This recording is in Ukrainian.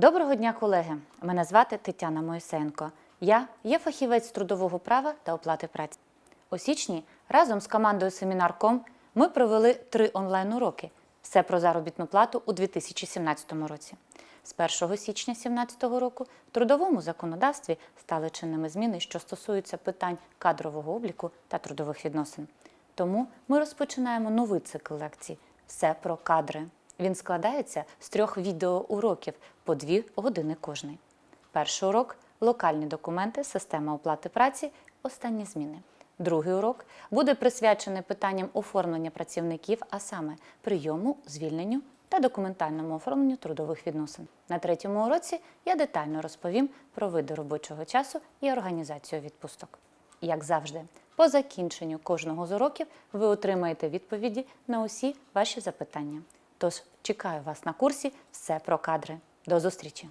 Доброго дня, колеги! Мене звати Тетяна Моїсенко. Я є фахівець трудового права та оплати праці. У січні разом з командою Семінар.ком ми провели три онлайн-уроки. Все про заробітну плату у 2017 році. З 1 січня 2017 року в трудовому законодавстві стали чинними зміни, що стосуються питань кадрового обліку та трудових відносин. Тому ми розпочинаємо новий цикл лекцій Все про кадри. Він складається з трьох відеоуроків по дві години кожний. Перший урок локальні документи, система оплати праці, останні зміни. Другий урок буде присвячений питанням оформлення працівників, а саме прийому, звільненню та документальному оформленню трудових відносин. На третьому уроці я детально розповім про види робочого часу і організацію відпусток. Як завжди, по закінченню кожного з уроків ви отримаєте відповіді на усі ваші запитання. Тож чекаю вас на курсі все про кадри. До зустрічі!